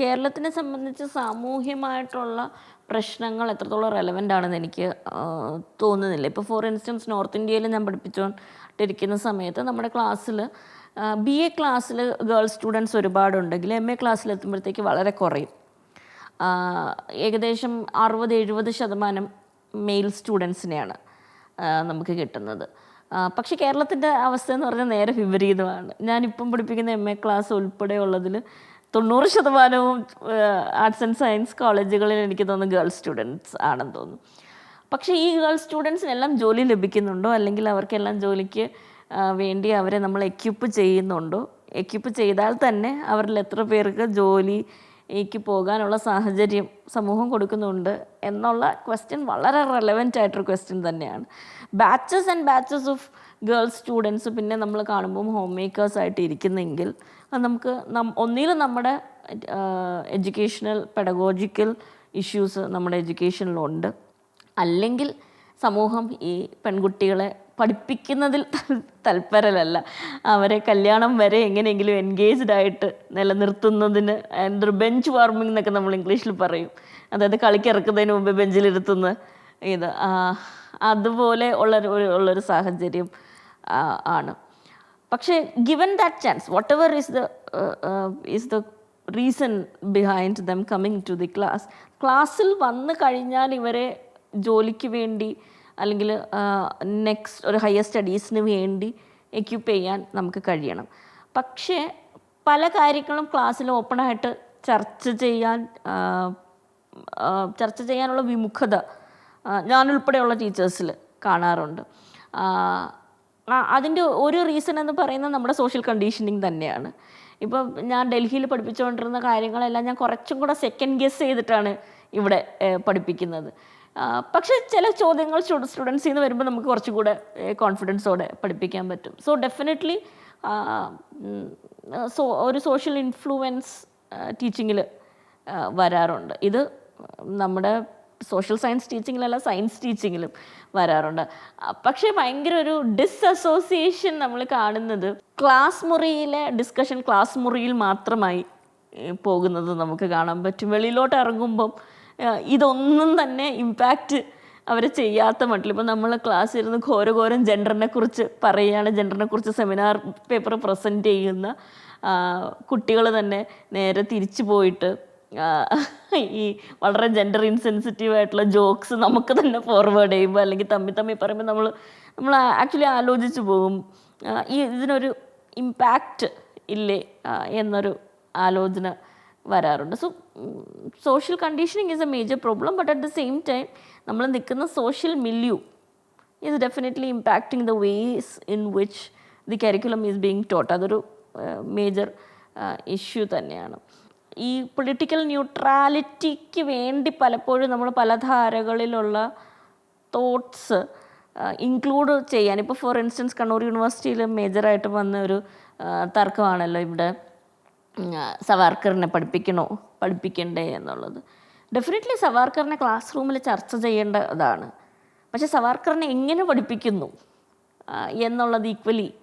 കേരളത്തിനെ സംബന്ധിച്ച് സാമൂഹ്യമായിട്ടുള്ള പ്രശ്നങ്ങൾ എത്രത്തോളം റെലവന്റ് ആണെന്ന് എനിക്ക് തോന്നുന്നില്ല. ഇപ്പോൾ ഫോർ ഇൻസ്റ്റൻസ് നോർത്ത് ഇന്ത്യയിൽ ഞാൻ പഠിപ്പിച്ചുകൊണ്ടിരിക്കുന്ന സമയത്ത് നമ്മുടെ ക്ലാസ്സിൽ ബി എ ക്ലാസ്സിൽ ഗേൾ സ്റ്റുഡൻസ് ഒരുപാടുണ്ടെങ്കിൽ എം എ ക്ലാസ്സിൽ എത്തുമ്പോഴത്തേക്ക് വളരെ കുറയും. ഏകദേശം അറുപത് എഴുപത് ശതമാനം മെയിൽ സ്റ്റുഡൻസിനെയാണ് നമുക്ക് കിട്ടുന്നത്. പക്ഷേ കേരളത്തിന്റെ അവസ്ഥ എന്ന് പറഞ്ഞാൽ നേരെ വിപരീതമാണ്. ഞാനിപ്പം പഠിപ്പിക്കുന്ന എം എ ക്ലാസ് ഉൾപ്പെടെയുള്ളതിൽ തൊണ്ണൂറ് ശതമാനവും ആർട്സ് ആൻഡ് സയൻസ് കോളേജുകളിൽ എനിക്ക് തോന്നുന്നു ഗേൾസ് സ്റ്റുഡൻസ് ആണെന്ന് തോന്നുന്നു. പക്ഷേ ഈ ഗേൾസ് സ്റ്റുഡൻസിനെല്ലാം ജോലി ലഭിക്കുന്നുണ്ടോ? അല്ലെങ്കിൽ അവർക്കെല്ലാം ജോലിക്ക് വേണ്ടി അവരെ നമ്മൾ എക്യുപ്പ് ചെയ്യുന്നുണ്ടോ? എക്യുപ്പ് ചെയ്താൽ തന്നെ അവരിൽ എത്ര പേർക്ക് ജോലിക്ക് പോകാനുള്ള സാഹചര്യം സമൂഹം കൊടുക്കുന്നുണ്ട് എന്നുള്ള ക്വസ്റ്റ്യൻ വളരെ റെലവന്റ് ആയിട്ടൊരു ക്വസ്റ്റ്യൻ തന്നെയാണ്. Batches and batches of girls students പിന്നെ നമ്മൾ കാണുമ്പം ഹോം മേക്കേഴ്സ് ആയിട്ട് ഇരിക്കുന്നെങ്കിൽ അത് നമുക്ക് നം ഒന്നിലും നമ്മുടെ എഡ്യൂക്കേഷണൽ പെഡഗോജിക്കൽ ഇഷ്യൂസ് നമ്മുടെ എഡ്യൂക്കേഷനിലുണ്ട് അല്ലെങ്കിൽ സമൂഹം ഈ പെൺകുട്ടികളെ പഠിപ്പിക്കുന്നതിൽ തൽ- തൽപരരല്ല അവരെ കല്യാണം വരെ എങ്ങനെയെങ്കിലും എൻഗേജ്ഡ് ആയിട്ട് നിലനിർത്തുന്നതിന് എന്തൊരു ബെഞ്ച് വാർമിംഗ് എന്നൊക്കെ നമ്മൾ ഇംഗ്ലീഷിൽ പറയും. അതായത് കളിക്കിറക്കുന്നതിന് മുമ്പ് ബെഞ്ചിലിരുത്തുന്ന ഇത് അതുപോലെ ഉള്ള ഉള്ളൊരു സാഹചര്യം ആണ്. പക്ഷേ given that chance whatever is the is the reason behind them coming to the class ക്ലാസ്സിൽ വന്നു കഴിഞ്ഞാൽ ഇവരെ ജോലിക്ക് വേണ്ടി അല്ലെങ്കിൽ നെക്സ്റ്റ് ഒരു ഹയർ സ്റ്റഡീസിന് വേണ്ടി എക്യൂപ്പ് ചെയ്യാൻ നമുക്ക് കഴിയണം. പക്ഷേ പല കാര്യങ്ങളും ക്ലാസ്സിൽ ഓപ്പണായിട്ട് ചർച്ച ചെയ്യാൻ ചർച്ച ചെയ്യാനുള്ള വിമുഖത ഞാനുൾപ്പെടെയുള്ള ടീച്ചേഴ്സിൽ കാണാറുണ്ട്. അതിന്റെ ഒരു റീസൺ എന്ന് പറയുന്നത് നമ്മുടെ സോഷ്യൽ കണ്ടീഷനിങ് തന്നെയാണ്. ഇപ്പോൾ ഞാൻ ഡൽഹിയിൽ പഠിപ്പിച്ചുകൊണ്ടിരുന്ന കാര്യങ്ങളെല്ലാം ഞാൻ കുറച്ചും കൂടെ സെക്കൻഡ് ഗെസ് ചെയ്തിട്ടാണ് ഇവിടെ പഠിപ്പിക്കുന്നത്. പക്ഷേ ചില ചോദ്യങ്ങൾ സ്റ്റുഡൻസിൽ നിന്ന് വരുമ്പോൾ നമുക്ക് കുറച്ചും കൂടെ കോൺഫിഡൻസോടെ പഠിപ്പിക്കാൻ പറ്റും. സോ ഡെഫിനറ്റ്ലി സോ ഒരു സോഷ്യൽ ഇൻഫ്ലുവൻസ് ടീച്ചിങ്ങിൽ വരാറുണ്ട്. ഇത് നമ്മുടെ സോഷ്യൽ സയൻസ് ടീച്ചിങ്ങിലല്ല സയൻസ് ടീച്ചിങ്ങിലും വരാറുണ്ട്. പക്ഷേ ഭയങ്കര ഒരു ഡിസ്അസോസിയേഷൻ നമ്മൾ കാണുന്നത് ക്ലാസ് മുറിയിലെ ഡിസ്കഷൻ ക്ലാസ് മുറിയിൽ മാത്രമായി പോകുന്നത് നമുക്ക് കാണാൻ പറ്റും. വെളിയിലോട്ട് ഇറങ്ങുമ്പം ഇതൊന്നും തന്നെ ഇമ്പാക്റ്റ് അവരെ ചെയ്യാത്ത മട്ടിൽ. ഇപ്പം നമ്മൾ ക്ലാസ്സിൽ ഇരുന്ന് ഘോരഘോരം ജെൻഡറിനെ കുറിച്ച് പറയുകയാണ്. ജെൻഡറിനെ കുറിച്ച് സെമിനാർ പേപ്പർ പ്രസന്റ് ചെയ്യുന്ന കുട്ടികൾ തന്നെ നേരെ തിരിച്ചു പോയിട്ട് ഈ വളരെ ജെൻഡർ ഇൻസെൻസിറ്റീവ് ആയിട്ടുള്ള ജോക്സ് നമുക്ക് തന്നെ ഫോർവേഡ് ചെയ്യുമ്പോൾ അല്ലെങ്കിൽ തമ്മി തമ്മി പറയുമ്പോൾ നമ്മൾ നമ്മൾ ആക്ച്വലി ആലോചിച്ച് പോകും. ഈ ഇതിനൊരു ഇമ്പാക്റ്റ് ഇല്ലേ എന്നൊരു ആലോചന വരാറുണ്ട്. So social conditioning is a major problem but at the same time നമ്മൾ നിൽക്കുന്ന social milieu is definitely impacting the ways in which the curriculum is being taught അതൊരു മേജർ ഇഷ്യൂ തന്നെയാണ്. ഈ പൊളിറ്റിക്കൽ ന്യൂട്രാലിറ്റിക്ക് വേണ്ടി പലപ്പോഴും നമ്മൾ പല ധാരകളിലുള്ള തോട്ട്സ് ഇൻക്ലൂഡ് ചെയ്യാൻ. ഇപ്പോൾ ഫോർ ഇൻസ്റ്റൻസ് കണ്ണൂർ യൂണിവേഴ്സിറ്റിയിൽ മേജറായിട്ട് വന്ന ഒരു തർക്കമാണല്ലോ ഇവിടെ സവാർക്കറിനെ പഠിപ്പിക്കണോ പഠിപ്പിക്കണ്ടേ എന്നുള്ളത്. ഡെഫിനറ്റ്ലി സവാർക്കറിനെ ക്ലാസ് റൂമിൽ ചർച്ച ചെയ്യേണ്ടതാണ് പക്ഷെ സവാർക്കറിനെ എങ്ങനെ പഠിപ്പിക്കുന്നു എന്നുള്ളത് ഈക്വലി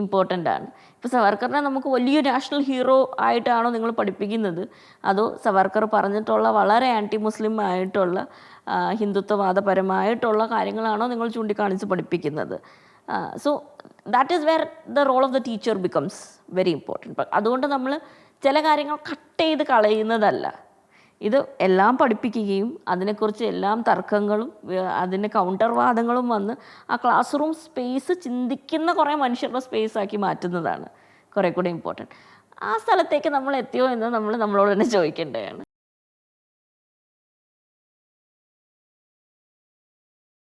ഇമ്പോർട്ടന്റ് ആണ്. ഇപ്പോൾ സവർക്കറിനെ നമുക്ക് വലിയ നാഷണൽ ഹീറോ ആയിട്ടാണോ നിങ്ങൾ പഠിപ്പിക്കുന്നത്? അതോ സവർക്കർ പറഞ്ഞിട്ടുള്ള വളരെ ആന്റി മുസ്ലിം ആയിട്ടുള്ള ഹിന്ദുത്വവാദപരമായിട്ടുള്ള കാര്യങ്ങളാണോ നിങ്ങൾ ചൂണ്ടിക്കാണിച്ച് പഠിപ്പിക്കുന്നത്? So that is where the role of the teacher becomes very important അതുകൊണ്ട് നമ്മൾ ചില കാര്യങ്ങൾ കട്ട് ചെയ്ത് കളയുന്നതല്ല. ഇത് എല്ലാം പഠിപ്പിക്കുകയും അതിനെക്കുറിച്ച് എല്ലാം തർക്കങ്ങളും അതിന്റെ കൗണ്ടർ വാദങ്ങളും വന്ന് ആ ക്ലാസ് റൂം സ്പേസ് ചിന്തിക്കുന്ന കുറേ മനുഷ്യരുടെ സ്പേസ് ആക്കി മാറ്റുന്നതാണ് കുറേ കൂടെ ഇമ്പോർട്ടന്റ് ആ സ്ഥലത്തേക്ക് നമ്മൾ എത്തിയോ എന്ന് നമ്മൾ നമ്മളോട് തന്നെ ചോദിക്കേണ്ടതാണ്.